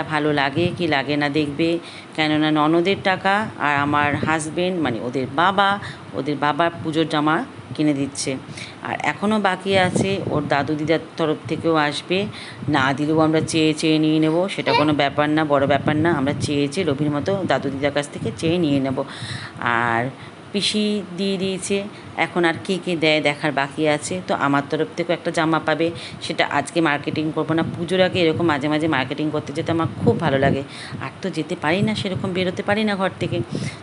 কোনটা ভালো লাগে কি লাগে না দেখবে। কেননা ননদের টাকা আর আমার হাজবেন্ড মানে ওদের বাবা, ওদের বাবার পুজোর জামা কিনে দিচ্ছে। আর এখনও বাকি আছে, ওর দাদু দিদার তরফ থেকেও আসবে। না দিলেও আমরা চেয়ে চেয়ে নিয়ে নেব, সেটা কোনো ব্যাপার না, বড় ব্যাপার না। আমরা চেয়ে চেয়ে লোভীর মতো দাদু দিদার কাছ থেকে চেয়ে নিয়ে নেব। আর পিসি দিয়ে দিয়েছে। এখন আর কী কী দেয় দেখার বাকি আছে। তো আমার তরফ থেকেও একটা জামা পাবে। সেটা আজকে মার্কেটিং করব না। পুজোর আগে এরকম মাঝে মাঝে মার্কেটিং করতে যেতে আমার খুব ভালো লাগে। আর তো যেতে পারি না, সেরকম বেরোতে পারি না ঘর থেকে।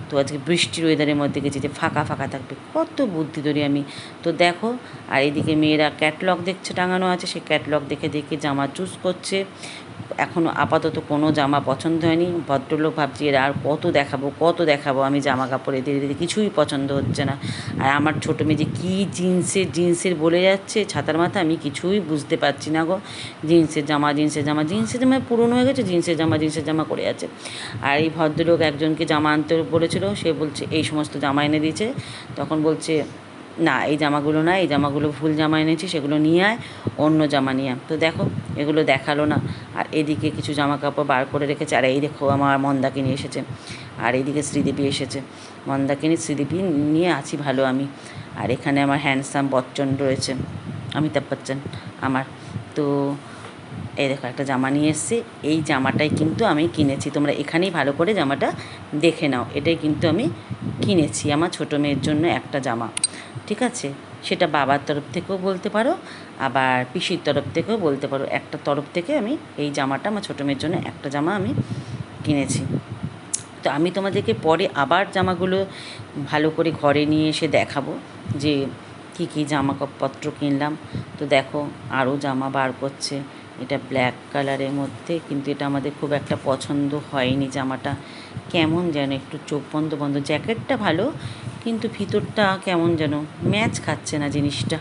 তো আজকে বৃষ্টির ওয়েদারের মধ্যে গেছি যে ফাঁকা ফাঁকা থাকবে। কত বুদ্ধি ধরি আমি। তো দেখো, আর এদিকে মেয়েরা ক্যাটলগ দেখছে, টাঙানো আছে। সেই ক্যাটলগ দেখে দেখে জামা চুজ করছে। এখনও আপাতত কোনো জামা পছন্দ হয়নি। ভদ্রলোক ভাবছি, এরা আর কত দেখাবো কত দেখাবো? আমি জামা কাপড় এদের কিছুই পছন্দ হচ্ছে না। আর আমার ছোটো মেয়ে যে কী জিন্সের জিন্সের বলে যাচ্ছে, ছাতার মাথা আমি কিছুই বুঝতে পারছি না গো। জিন্সের জামা জিন্সের জামা জিন্সের জামা পুরনো হয়ে গেছে, জিন্সের জামা জিন্সের জামা করে আছে। আর এই ভদ্রলোক একজনকে জামা আনতে বলেছিল, সে বলছে, এই সমস্ত জামা এনে দিয়েছে। তখন বলছে না, এই জামাগুলো না, এই জামাগুলো ভুল জামা এনেছি, সেগুলো নিয়ে আয়, অন্য জামা নিয়ে আয়। তো দেখো, এগুলো দেখাল না। আর এদিকে কিছু জামা কাপড় বার করে রেখেছে। আর এই দেখো, আমার মন্দাকিনী এসেছে। আর এইদিকে শ্রীদেবী এসেছে। মন্দাকিনী শ্রীদেবী নিয়ে আছি ভালো আমি। আর এখানে আমার হ্যান্ডসাম বচ্চন রয়েছে, অমিতাভ বচ্চন, আমার। তো এই দেখো, একটা জামা নিয়ে এসেছি। এই জামাটাই কিন্তু আমি কিনেছি। তোমরা এখানেই ভালো করে জামাটা দেখে নাও। এটাই কিন্তু আমি কিনেছি, আমার ছোটো মেয়ের জন্য একটা জামা। ঠিক আছে? সেটা বাবার তরফ থেকেও বলতে পারো, আবার পিসির তরফ থেকেও বলতে পারো। একটা তরফ থেকে আমি এই জামাটা আমার ছোটো মেয়ের জন্য একটা জামা আমি কিনেছি। তো আমি তোমাদেরকে পরে আবার জামাগুলো ভালো করে ঘরে নিয়ে এসে দেখাবো যে কী কী জামা পত্র কিনলাম। তো দেখো আরও জামা বার করছে। এটা ব্ল্যাক কালারের মধ্যে, কিন্তু এটা আমাদের খুব একটা পছন্দ হয়নি জামাটা। কেমন যেন একটু চোখ বন্ধ বন্ধ। জ্যাকেটটা ভালো, কিন্তু ভিতরটা কেমন যেন ম্যাচ খাচ্ছে না জিনিসটা।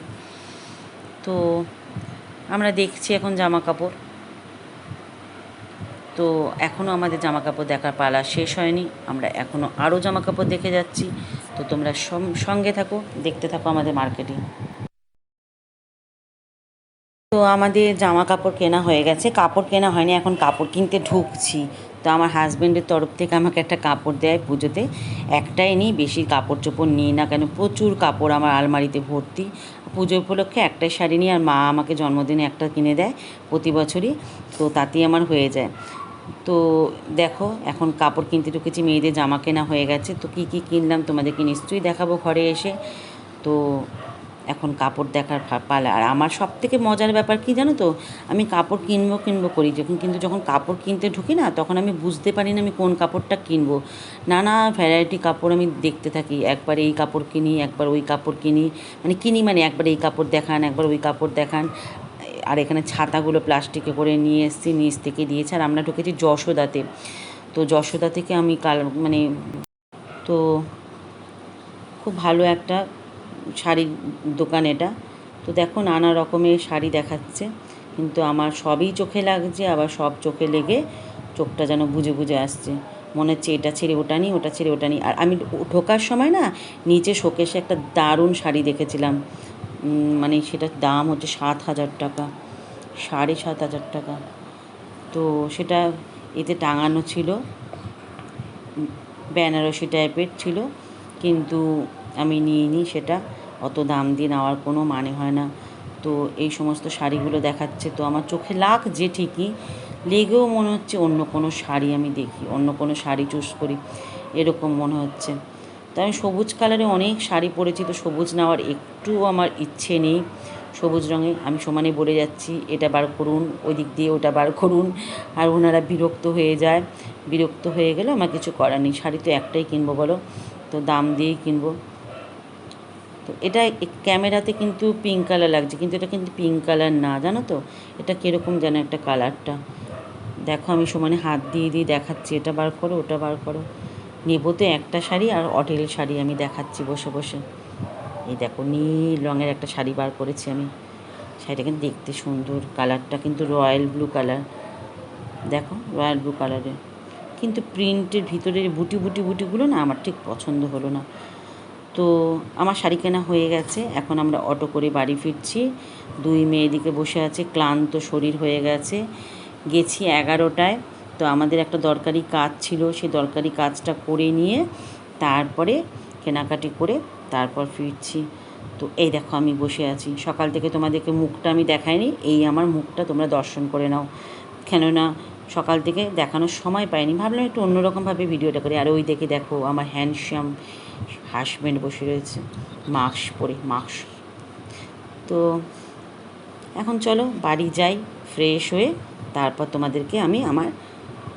তো আমরা দেখছি এখন জামা কাপড়। তো এখনও আমাদের জামা কাপড় দেখার পালা শেষ হয়নি। আমরা এখনও আরও জামা কাপড় দেখে যাচ্ছি। তো তোমরা সঙ্গে থাকো, দেখতে থাকো আমাদের মার্কেটিং তো আমাদের জামা কাপড় কেনা হয়ে গেছে। কাপড় কেনা হয়নি, এখন কাপড় কিনতে ঢুকছি। তো আমার হাজব্যান্ডের তরফ থেকে আমাকে একটা কাপড় দেয় পুজোতে। একটাই নিই, বেশি কাপড় চোপড় নিই না কেন, প্রচুর কাপড় আমার আলমারিতে ভর্তি। পুজো উপলক্ষে একটাই শাড়ি নিই আর মা আমাকে জন্মদিনে একটা কিনে দেয় প্রতি বছরই। তো তাতেই আমার হয়ে যায়। তো দেখো, এখন কাপড় কিনতে ঢুকেছি, মেয়েদের জামা কেনা হয়ে গেছে। তো কী কী কিনলাম তোমাদেরকে নিশ্চয়ই দেখাবো ঘরে এসে। তো এখন কাপড় দেখার পালা। আর আমার সব থেকে মজার ব্যাপার কি জানো তো? আমি কাপড় কিনবো কিনবো করি। যখন কিন্তু যখন কাপড় কিনতে ঢুকি না, তখন আমি বুঝতে পারি না আমি কোন কাপড়টা কিনবো। নানা ভ্যারাইটি কাপড় আমি দেখতে থাকি। একবার এই কাপড় কিনি, একবার ওই কাপড় কিনি। মানে কিনি মানে একবার এই কাপড় দেখান, একবার ওই কাপড় দেখান। আর এখানে ছাতাগুলো প্লাস্টিকে করে নিয়ে এসেছি, নিচ থেকে দিয়েছে। আর আমরা ঢুকেছি যশোদাতে। তো যশোদা থেকে আমি কাল মানে তো খুব ভালো একটা শাড়ির দোকান এটা। তো দেখো নানা রকমের শাড়ি দেখাচ্ছে, কিন্তু আমার সবই চোখে লাগছে, আবার সব চোখে লেগে চোখটা যেন বুঝে বুঝে আসছে। মনে হচ্ছে এটা ছেড়ে ওটা নিই ওটা ছেড়ে ওটা নিই আর আমি ঢোকার সময় না নিচে শোকেশে একটা দারুণ শাড়ি দেখেছিলাম। মানে সেটার দাম হচ্ছে সাত হাজার টাকা, সাড়ে সাত হাজার টাকা। তো সেটা এতে টাঙানো ছিল বেনারসি টাইপের ছিল, কিন্তু আমি নিয়ে নিই সেটা অত দাম দিয়ে নেওয়ার কোনো মানে হয় না। তো এই সমস্ত শাড়িগুলো দেখাচ্ছে, তো আমার চোখে লাগছে ঠিকই। লেগেও মনে হচ্ছে অন্য কোনো শাড়ি আমি দেখি, অন্য কোনো শাড়ি চুজ করি, এরকম মনে হচ্ছে। তো আমি সবুজ কালারে অনেক শাড়ি পরেছি, তো সবুজ নেওয়ার একটু আমার ইচ্ছে নেই। সবুজ রঙে আমি সমানে বলে যাচ্ছি, এটা বার করুন, ওই দিক দিয়ে ওটা বার করুন। আর ওনারা বিরক্ত হয়ে যায়, বিরক্ত হয়ে গেলে আমার কিছু করার নেই। শাড়ি তো একটাই কিনবো বলো? তো দাম দিয়েই কিনবো। তো এটা ক্যামেরাতে কিন্তু পিঙ্ক কালার লাগছে, কিন্তু এটা কিন্তু পিঙ্ক কালার না, জানো তো? এটা কীরকম যেন একটা কালারটা দেখো আমি সমানে হাত দিয়ে দিয়ে দেখাচ্ছি, এটা বার করো, ওটা বার করো। নেব তো একটা শাড়ি আর অটেল শাড়ি আমি দেখাচ্ছি বসে বসে। এই দেখো নীল রঙের একটা শাড়ি বার করেছি আমি। শাড়িটা কিন্তু দেখতে সুন্দর কালারটা কিন্তু রয়্যাল ব্লু কালার দেখো রয়্যাল ব্লু কালারের কিন্তু প্রিন্টের ভিতরের বুটি বুটি বুটিগুলো না আমার ঠিক পছন্দ হলো না। তো আমার শাড়ি কেনা হয়ে গেছে। এখন আমরা অটো করে বাড়ি ফিরছি। দুই মেয়ে দিকে বসে আছে, ক্লান্ত শরীর হয়ে গেছে। গেছি এগারোটায়। তো আমাদের একটা দরকারি কাজ ছিল, সেই দরকারি কাজটা করে নিয়ে তারপরে কেনাকাটি করে তারপর ফিরছি। তো এই দেখো আমি বসে আছি। সকাল থেকে তোমাদেরকে মুখটা আমি দেখাইনি, এই আমার মুখটা তোমরা দর্শন করে নাও। কেননা সকাল থেকে দেখানোর সময় পাইনি। ভাবলাম একটু অন্যরকমভাবে ভিডিওটা করি। আর ওই দেখে দেখো আমার হ্যান্ডসাম হাজব্যান্ড বসে রয়েছে মাস্ক পরে মাস্ক তো এখন চলো বাড়ি যাই ফ্রেশ হয়ে তারপর তোমাদেরকে আমি আমার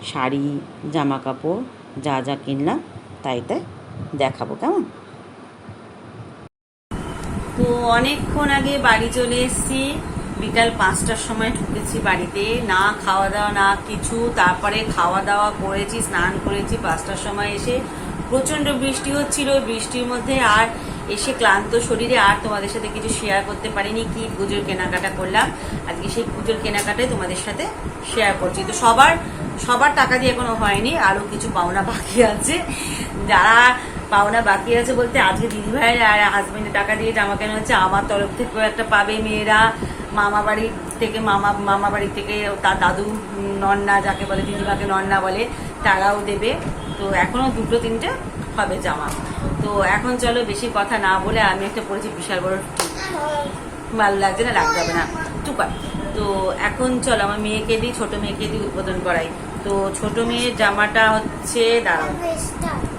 শাড়ি জামা কাপড় যা যা কিনলাম তাই তাই দেখাবো, কেমন? তো অনেকক্ষণ আগে বাড়ি চলে এসেছি। বিকাল পাঁচটার সময় ঢুকেছি বাড়িতে। না খাওয়া দাওয়া, না কিছু। তারপরে খাওয়া দাওয়া করেছি, স্নান করেছি, পাঁচটার সময় এসে প্রচণ্ড বৃষ্টি হচ্ছিল বৃষ্টির মধ্যে আর এসে ক্লান্ত শরীরে আর তোমাদের সাথে কিছু শেয়ার করতে পারিনি, কি পুজোর কেনাকাটা করলাম। আজকে সেই পুজোর কেনাকাটাই তোমাদের সাথে শেয়ার করছি। তো সবার সবার টাকা দিয়ে এখনও হয়নি, আরও কিছু পাওনা বাকি আছে। যারা পাওনা বাকি আছে বলতে আজকে দিদিভাইয়ের আর হাজবেন্ডের টাকা দিয়ে জামা কেনা হচ্ছে, আমার তরফ থেকেও একটা পাবে মেয়েরা। মামা বাড়ির থেকে মামা মামা বাড়ি থেকে তার দাদু, নন্না, যাকে বলে দিদিমাকে নন্না বলে, তারাও দেবে। তো এখনও দুটো তিনটে হবে জামা। তো এখন চলো বেশি কথা না বলে আমি একটা পড়েছি বিশাল বড় ভালো লাগছে না রাগ যাবে না টুকার তো এখন চলো আমার মেয়েকে দিই ছোট মেয়েকে দিই উদ্বোধন করাই। তো ছোট মেয়ের জামাটা হচ্ছে দাঁড়াও।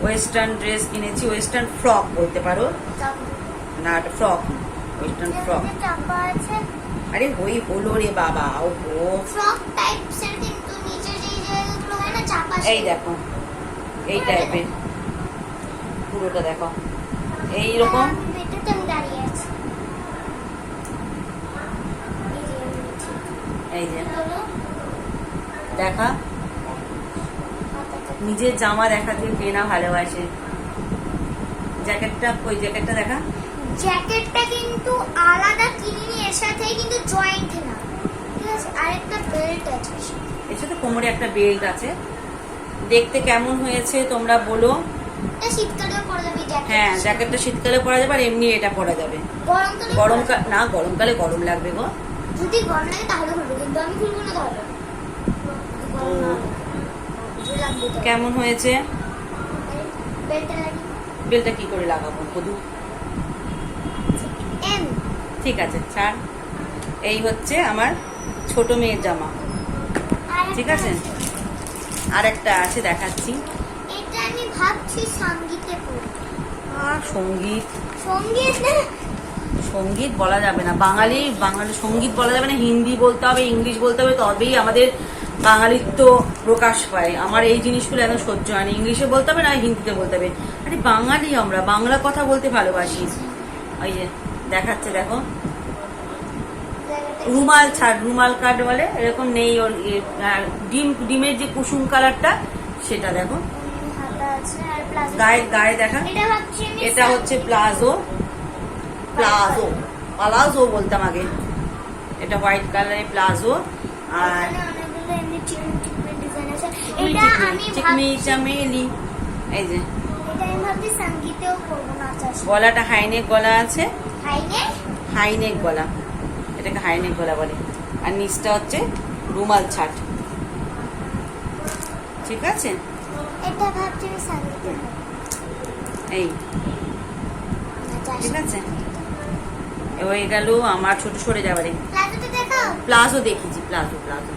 ওয়েস্টার্ন ড্রেস কিনেছি ওয়েস্টার্ন ফ্রক বলতে পারো। না ফ্রক ওয়েস্টার্ন ফ্রক আরে ওই হলো রে বাবা ও এই দেখো। এই টাইপের পুরোটা দেখো। এই রকম এটাতে আমি দাঁড়িয়ে আছি। এই যে দেখা। নিজের জামা দেখা দিয়ে কে না ভালোবাসে। জ্যাকেটটা ওই জ্যাকেটটা দেখা। জ্যাকেটটা কিন্তু আলাদা কিনিনি এর সাথে কিন্তু জয়েন্ট না। ঠিক আছে আরেকটা বেল্ট আছে। এর সাথে কোমরে একটা বেল্ট আছে। দেখতে কেমন হয়েছে তোমরা বলো। হ্যাঁ জ্যাকেটটা শীতকালে পরা যাবে আর এমনি এটা পরা যাবে। গরমকালে না গরমকালে গরম লাগবে গো। যদি গরম লাগে তাহলে কিন্তু আমি না। কেমন হয়েছে? বেলটা কি করে লাগাবো কদু ঠিক আছে ছাড়। এই হচ্ছে আমার ছোট মেয়ের জামা। ঠিক আছে। আর একটা আছে দেখাচ্ছি। এটা আমি ভাবছি সঙ্গীতে সংগীত? সংগীত সংগীত বলা যাবে না। বাঙালি বাঙালি সংগীত বলা যাবে না হিন্দি বলতে হবে ইংলিশ বলতে হবে তবেই আমাদের বাঙালিত্ব প্রকাশ পায়। আমার এই জিনিসগুলো এখন সহ্য হয় না। ইংলিশে বলতে হবে না হিন্দিতে বলতে হবে। আরে বাঙালি আমরা বাংলা কথা বলতে ভালোবাসি। ওই যে দেখাচ্ছে দেখো। রুমাল ছাড় রুমাল কাট বলে এরকম নেই ওর ইয়ে, আর ডিম ডিমের যে কুসুম কালারটা সেটা দেখো। গায়ে গায়ে দেখা। এটা হচ্ছে প্লাজো। প্লাজো। প্লাজো বলতাম আগে। এটা হোয়াইট কালারের প্লাজো। আর এই যে। গলাটা হাইনেক গলা আছে। হাইনে হাইনেক গলা। এটাকে হাইনেক গলা বলে। আর নিচটা হচ্ছে রুমাল ছাট। ঠিক আছে? এটা ভাবছি এই। ঠিক আছে? হয়ে গেল আমার ছোট সরে যাবারে প্লাজো দেখিছি প্লাজো প্লাজো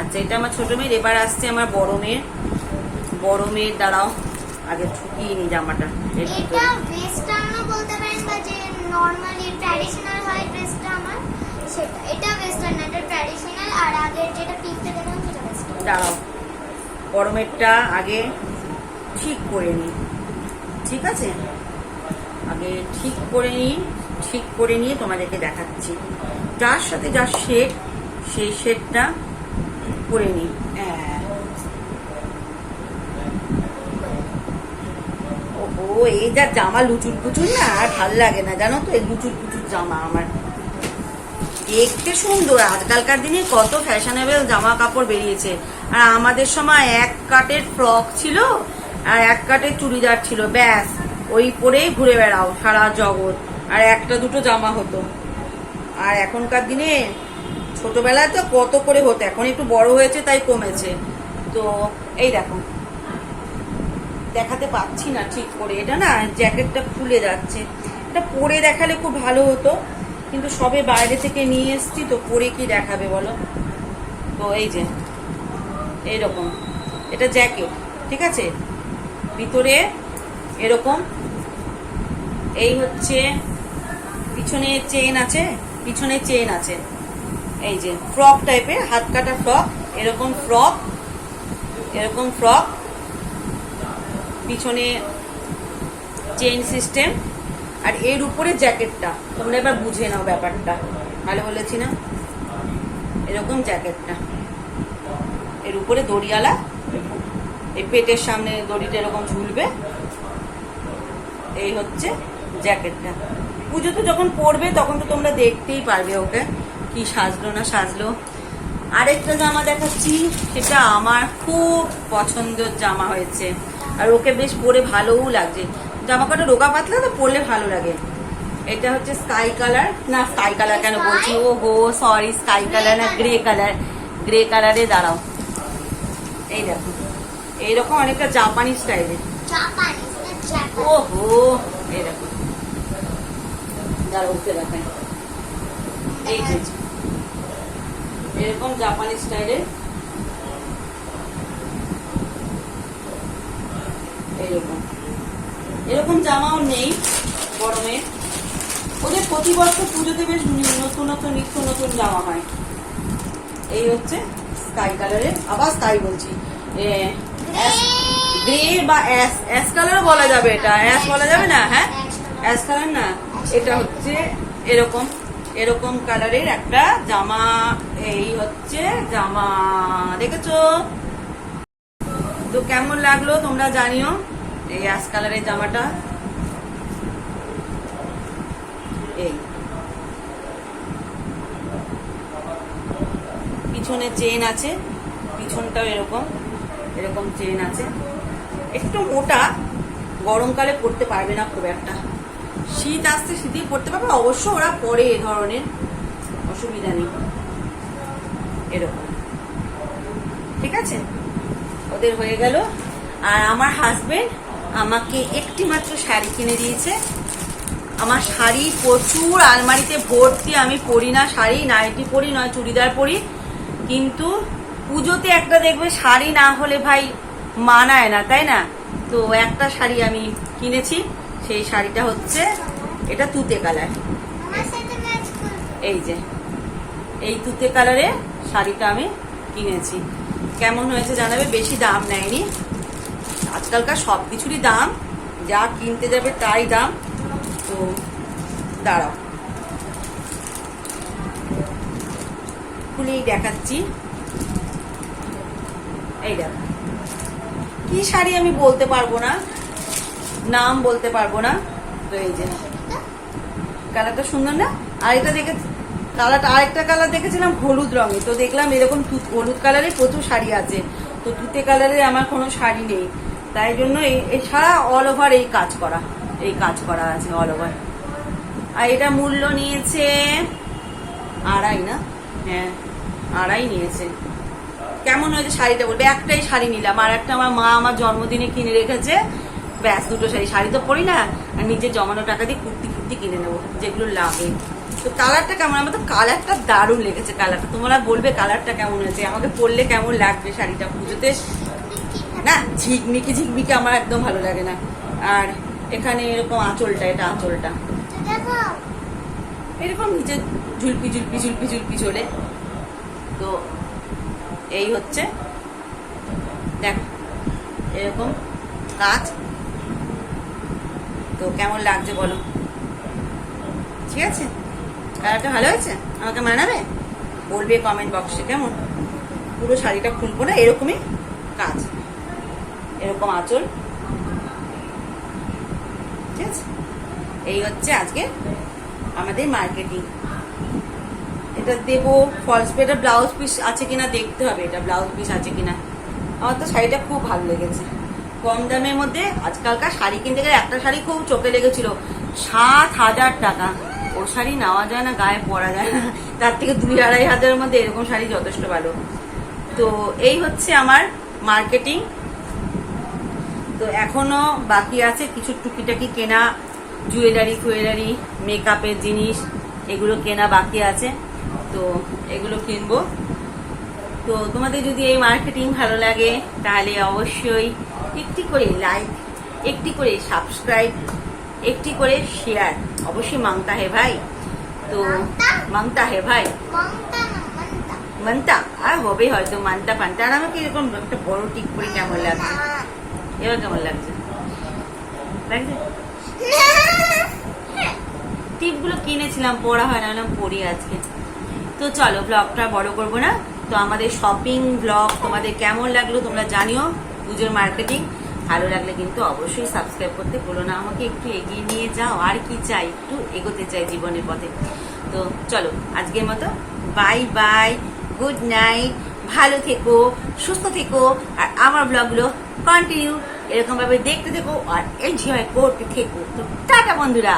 আচ্ছা এটা আমার ছোট মেয়ের এবার আসছে আমার বড় মেয়ের। বড় মেয়ের দাঁড়াও আগে ঠুকিয়ে নি জামাটা। এটা বলতে পারেন বা যে নর্মালি ট্র্যাডিশনাল হয় ড্রেসটা সেটা বড় আগে ঠিক করে নিই, ঠিক আছে? আগে ঠিক করে নিই, ঠিক করে নিয়ে তোমাদেরকে দেখাচ্ছি। যার সাথে যার শেড সেই শেডটা করে নিই। হ্যাঁ। ওহো, এই যা জামা লুচুর পুচুর না, আর ভালো লাগে না, জানো তো, এই লুচুর পুচুর জামা আমার। দেখতে সুন্দর। আজকালকার দিনে কত ফ্যাশনেবল জামা কাপড় বেরিয়েছে। আর আমাদের সময় এক কাটের ফ্রক ছিল আর এক কাটের চুড়িদার ছিল। ব্যাস, ওই পরেই ঘুরে বেড়াও সারা জগৎ। আর একটা দুটো জামা হতো। আর এখনকার দিনে ছোটবেলায় তো কত করে হতো, এখন একটু বড় হয়েছে তাই কমেছে। তো এই দেখো, দেখাতে পাচ্ছি না ঠিক করে। এটা না জ্যাকেটটা খুলে যাচ্ছে। এটা পরে দেখালে খুব ভালো হতো। কিন্তু সবে বাইরে থেকে নিয়ে এসছি, তো পরে কি দেখাবে বলো? তো এই যে, এইরকম। এটা জ্যাকেট, ঠিক আছে? ভিতরে এরকম। এই হচ্ছে, পিছনে চেন আছে, পিছনে চেন আছে। এই যে, ফ্রক টাইপের হাত কাটা ফ্রক, এরকম ফ্রক এরকম ফ্রক। পিছনে চেইন সিস্টেম আর এর উপরে জ্যাকেটটা। তোমরা এবার বুঝে নাও ব্যাপারটা। ভালো বলেছি না এরকম জ্যাকেটটা। এর উপরে দড়িয়ালা। এই পেটের সামনে দড়িটা এরকম ঝুলবে। এই হচ্ছে জ্যাকেটটা। পুজো তো যখন পরবে তখন তো তোমরা দেখতেই পারবে ওকে। কি সাজলো না সাজলো। আরেকটা জামা দেখাচ্ছি, সেটা আমার খুব পছন্দের জামা হয়েছে। আর ওকে বেশ পরে ভালোও লাগছে। জামা কটা রোগা পাতলা তো পরলে ভালো লাগে। এটা হচ্ছে স্কাই কালার না স্কাই কালার কেন বলছি? ও হো সরি স্কাই কালার না গ্রে কালার গ্রে কালারে দাঁড়াও। এই দেখো। এইরকম অনেকটা জাপানি স্টাইলের জাপান ওহো এই দেখো। উঠে এই যে। এরকম জাপানি স্টাইলের এইরকম। এরকম জামাও নেই গরমে। ওদের প্রতি বছর পুজোতে বেশ নতুন নতুন নিত্য নতুন জামা হয়। এই হচ্ছে স্কাই কালারের আবার স্কাই বলছি। গ্রে বা অ্যাশ অ্যাশ কালারও বলা যাবে এটা। অ্যাশ বলা যাবে না হ্যাঁ? অ্যাশ কালার না। এটা হচ্ছে এরকম এরকম কালারের একটা জামা। এই হচ্ছে জামা, দেখেছ? তো কেমন লাগল তোমরা জানিও। এই অ্যাশ কালারের জামাটা। এই। পিছনে চেন আছে, পিছনটাও এরকম এরকম চেন আছে। একটু মোটা, গরমকালে পড়তে পারবে না খুব একটা। শীত আসতে শীতেই পড়তে পারবে অবশ্য ওরা পরে এ ধরনের, অসুবিধা নেই। এরকম। ঠিক আছে? ওদের হয়ে গেল। আর আমার হাজবেন্ড আমাকে একটি মাত্র শাড়ি কিনে দিয়েছে। আমার শাড়ি প্রচুর আলমারিতে ভর্তি আমি পরি না শাড়ি নাইটি পরি নয় চুড়িদার পরি। কিন্তু পুজোতে একটা দেখবে শাড়ি না হলে ভাই মানায় না তাই না? তো একটা শাড়ি আমি কিনেছি সেই শাড়িটা হচ্ছে এটা তুতে কালার। এই যে এই তুতে কালারে শাড়িটা আমি কিনেছি। কেমন হয়েছে জানাবে? বেশি দাম নেয়নি। আজকালকার সব কিছুরই দাম, যা কিনতে যাবে তাই দাম। তো দাঁড়াও। খুলেই দেখাচ্ছি। এই দেখো। কি শাড়ি আমি বলতে পারব না? নাম বলতে পারব না? তো এই যে। কালারটা সুন্দর না? আর দেখে, কালারটা, আরেকটা কালার দেখেছিলাম হলুদ রঙে তো দেখলাম এরকম হলুদ কালারে প্রচুর শাড়ি আছে। তো তুতে কালারে আমার কোনো শাড়ি নেই। তাই জন্য এই সারা অল ওভার এই কাজ করা, এই কাজ করা আছে অল ওভার আর এটা মূল্য নিয়েছে আড়াই না? হ্যাঁ আড়াই নিয়েছে। কেমন হয়েছে শাড়িটা বলবে? একটাই শাড়ি নিলাম, আর একটা আমার মা আমার জন্মদিনে কিনে রেখেছে। ব্যাস, দুটো শাড়ি। শাড়ি তো পরি না, আর নিজের জমানো টাকা দিয়ে কুর্তি কুর্তি কিনে নেব, যেগুলো লাগে। তো কালারটা কেমন? আমার তো কালারটা দারুণ লেগেছে কালারটা তোমরা বলবে কালারটা কেমন হয়েছে? আমাকে পরলে কেমন লাগবে শাড়িটা পুজোতে? না, ঝিকমিকি ঝিকমিকি আমার একদম ভালো লাগে না। আর এখানে এরকম আঁচলটা, এটা আঁচলটা। এরকম নিচে ঝুলপি ঝুলপি ঝুলপি ঝুলপি চলে। তো এই হচ্ছে। দেখ, এরকম কাজ। তো কেমন লাগছে বলো? ঠিক আছে? কালারটা ভালো হয়েছে? আমাকে মানাবে? বলবে কমেন্ট বক্সে কেমন? পুরো শাড়িটা খুলবো না? এরকমই কাজ। এরকম আঁচল। ঠিক আছে? এই হচ্ছে আজকে আমাদের মার্কেটিং এটা দেবো ফলস এটা ব্লাউজ পিস আছে কিনা দেখতে হবে, এটা ব্লাউজ পিস আছে কিনা। আমার তো শাড়িটা খুব ভালো লেগেছে। কম দামের মধ্যে আজকালকার শাড়ি কিনতে গেলে একটা শাড়ি খুব চোখে লেগেছিল। সাত হাজার টাকা। ও শাড়ি নেওয়া যায় না, গায়ে পরা যায় না। তার থেকে দুই আড়াই হাজারের মধ্যে এরকম শাড়ি যথেষ্ট ভালো। তো এই হচ্ছে আমার মার্কেটিং তো এখনও বাকি আছে কিছু টুকিটাকি কেনা জুয়েলারি ফুয়েলারি মেকআপের জিনিস, এগুলো কেনা বাকি আছে। তো এগুলো কিনবো। তো তোমাদের যদি এই মার্কেটিং ভালো লাগে, তাহলে অবশ্যই একটি করে লাইক একটি করে সাবস্ক্রাইব একটি করে শেয়ার অবশ্যই মাংতা হে ভাই। তো মাংতা? হে ভাই। মানতা আর হবে হয়তো মানতা পান্তা আর আমাকে এরকম একটা বড় টিক করে কেমন লাগছে? টিপগুলো কিনেছিলাম, পড়া হয় না পড়ি আজকে। তো চলো ব্লগটা বড় করব না। তো আমাদের শপিং ব্লগ তোমাদের কেমন লাগল তোমরা জানিও। পুজোর মার্কেটিং ভালো লাগলে কিন্তু অবশ্যই সাবস্ক্রাইব করতে বলো না। আমাকে একটু এগিয়ে নিয়ে যাও, আর কি চাই, একটু এগোতে চাই জীবনের পথে। তো চলো, আজকের মতো বাই বাই গুড নাইট ভালো থেকো, সুস্থ থেকো, আর আমার ব্লগগুলো কন্টিনিউ এরকম ভাবে দেখতে থেকো আর এনজয় করতে থেকো। তো টাটা বন্ধুরা।